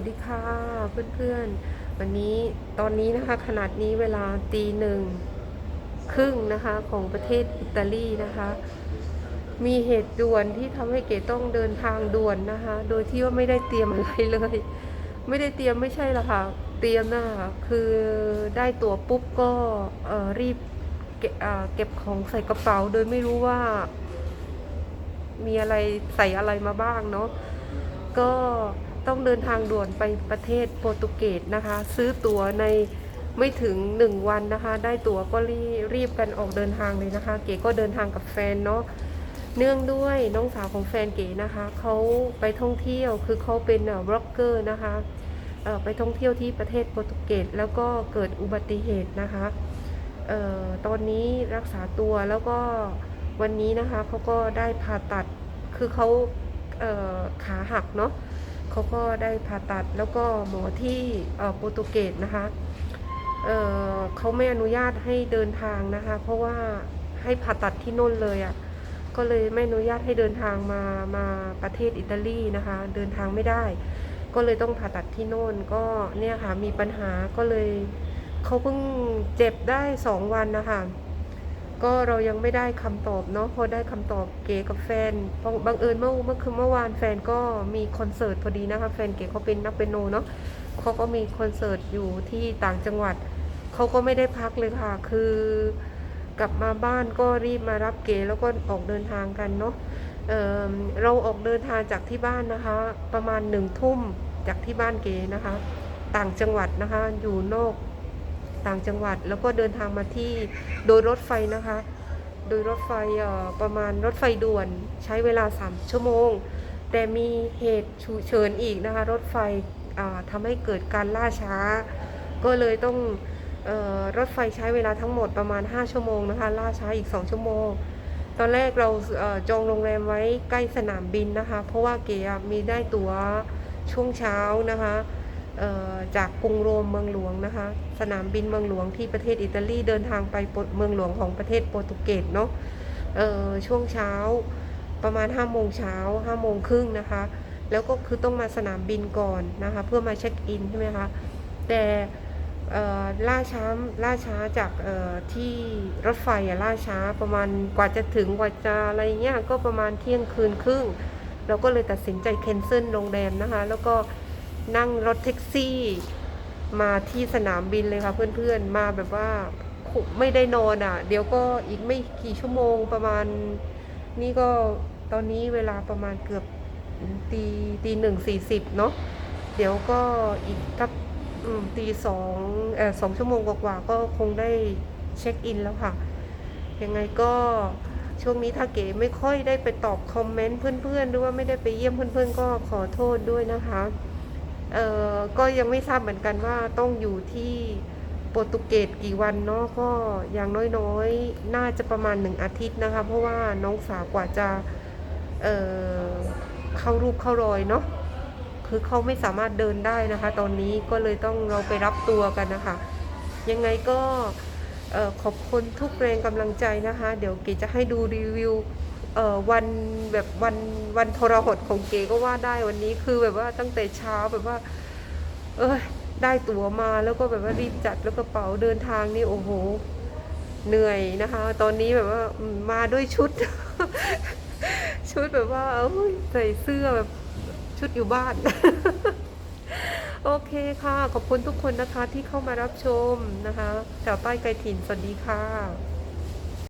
วัสดีค่ะเพื่อนๆ วันนี้ตอนนี้นะคะขนาดนี้เวลาตีหนึ่งครึ่งนะคะของประเทศอิตาลีนะคะ มีเหตุด่วนที่ทำให้เก๋ต้องเดินทางด่วนนะคะ โดยที่ว่าไม่ได้เตรียมอะไรเลย ไม่ได้เตรียมไม่ใช่ละค่ะ เตรียมนะคะคือได้ตั๋วปุ๊บก็เอ่อรีบเก็บของใส่กระเป๋า โดยไม่รู้ว่า มีอะไรใส่อะไรมาบ้างเนาะก็ ต้องเดินทางด่วนไปประเทศโปรตุเกสนะคะ ซื้อตั๋วในไม่ถึงหนึ่งวันนะคะ ได้ตั๋วก็รีรีบกันออกเดินทางเลยนะคะ เก๋ก็เดินทางกับแฟนเนาะเนื่องด้วยน้องสาวของแฟนเก๋นะคะเขาไปท่องเที่ยวคือเขาเป็นบล็อกเกอร์นะคะไปท่องเที่ยวที่ประเทศโปรตุเกสแล้วก็เกิดอุบัติเหตุนะคะออตอนนี้รักษาตัวแล้วก็วันนี้นะคะเขาก็ได้ผ่าตัดคือเขาเขาหักเนาะ เขาก็ได้ผ่าตัดแล้วก็หมอที่โปรตุเกสนะคะเเขาไม่อนุญาตให้เดินทางนะคะ เพราะว่าให้ผ่าตัดที่โน่นเลยอะ่ะก็เลยไม่อนุญาตให้เดินทางมามาประเทศอิตาลีนะคะ เดินทางไม่ได้ ก็เลยต้องผ่าตัดที่โน่นก็เนี่ยค่ะมีปัญหาก็เลยเขาเพิ่งเจ็บได้สองวันนะคะ ก็เรายังไม่ได้คำตอบเนาะพอได้คำตอบเก๋กับแฟนบังบังเอิญเมื่อเมื่อคืนเมื่อวานแฟนก็มีคอนเสิร์ตพอดีนะคะแฟนเก๋เขาเป็นนักเปียโนเนาะเขาก็มีคอนเสิร์ตอยู่ที่ต่างจังหวัดเขาก็ไม่ได้พักเลยค่ะ คือกลับมาบ้านก็รีบมารับเก๋แล้วก็ออกเดินทางกันเนาะเเราออกเดินทางจากที่บ้านนะคะ ประมาณหนึ่งทุ่มจากที่บ้านเก๋นะคะ ต่างจังหวัดนะคะอยู่นอก ต่างจังหวัด แล้วก็เดินทางมาที่โดยรถไฟนะคะ โดยรถไฟประมาณรถไฟด่วนใช้เวลา 3 ชั่วโมง แต่มีเหตุฉุกเฉินอีกนะคะ รถไฟทำให้เกิดการล่าช้า ก็เลยต้องออรถไฟใช้เวลาทั้งหมดประมาณ 5 ชั่วโมงนะคะ ล่าช้าอีก 2 ชั่วโมง ตอนแรกเราเออจองโรงแรมไว้ใกล้สนามบินนะคะ เพราะว่าเก๋อะมีได้ตั๋วช่วงเช้านะคะ จากกรุงโรมเมืองหลวงนะคะ สนามบินเมืองหลวงที่ประเทศอิตาลีเดินทางไปเมืองหลวงของประเทศโปรตุเกสเนาะช่วงเช้าประมาณ5้าโมงเช้าห้าโมงครึ่งนะคะ แล้วก็คือต้องมาสนามบินก่อนนะคะ เพื่อมาเช็คอินใช่ไหมคะ แต่ล่าช้าล่าช้าจากที่รถไฟล่าช้าประมาณกว่าจะถึงกว่าจะอะไรเงี้ยก็ประมาณเที่ยงคืนครึ่ง เราก็เลยตัดสินใจแคนเซิลโรงแรมนะคะ แล้วก็ นั่งรถแท็กซี่ มาที่สนามบินเลยค่ะเพื่อนๆ มาแบบว่าไม่ได้นอนอะ เดี๋ยวก็อีกไม่กี่ชั่วโมงประมาณ นี่ก็ตอนนี้เวลาประมาณเกือบตีตีหนึ่งสี่สิบเนาะเดี๋ยวก็อีกทับตีสองเออสองชั่วโมงกว่าๆก็คงได้เช็คอินแล้วค่ะ ยังไงก็ช่วงนี้ถ้าเก๋ไม่ค่อยได้ไปตอบคอมเมนต์เพื่อนๆหรือว่าไม่ได้ไปเยี่ยมเพื่อนๆก็ขอโทษด้วยนะคะ เอ่อก็ยังไม่ทราบเหมือนกันว่าต้องอยู่ที่โปรตุเกสกี่วันเนาะก็อย่างน้อยๆ น่าจะประมาณหนึ่งอาทิตย์นะคะ เพราะว่าน้องสาวกว่าจะเอ่อเข้ารูปเข้ารอยเนาะคือเขาไม่สามารถเดินได้นะคะ ตอนนี้ก็เลยต้องเราไปรับตัวกันนะคะ ยังไงก็ขอบคุณทุกแรงกำลังใจนะคะ เดี๋ยวเกจะให้ดูรีวิว เอ่อวันแบบวันวันทรหดของเก๋ก็ว่าได้วันนี้คือแบบว่าตั้งแต่เช้าแบบว่า เอ้ยได้ตั๋วมาแล้วก็แบบว่ารีบจัดแล้วกระเป๋าเดินทางนี่โอ้โห เหนื่อยนะคะ ตอนนี้แบบว่ามาด้วยชุด ชุดแบบว่าใส่เสื้อแบบชุดอยู่บ้าน โอเคค่ะ ขอบคุณทุกคนนะคะที่เข้ามารับชมนะคะชาวใต้ไกลถิ่นสวัสดีค่ะ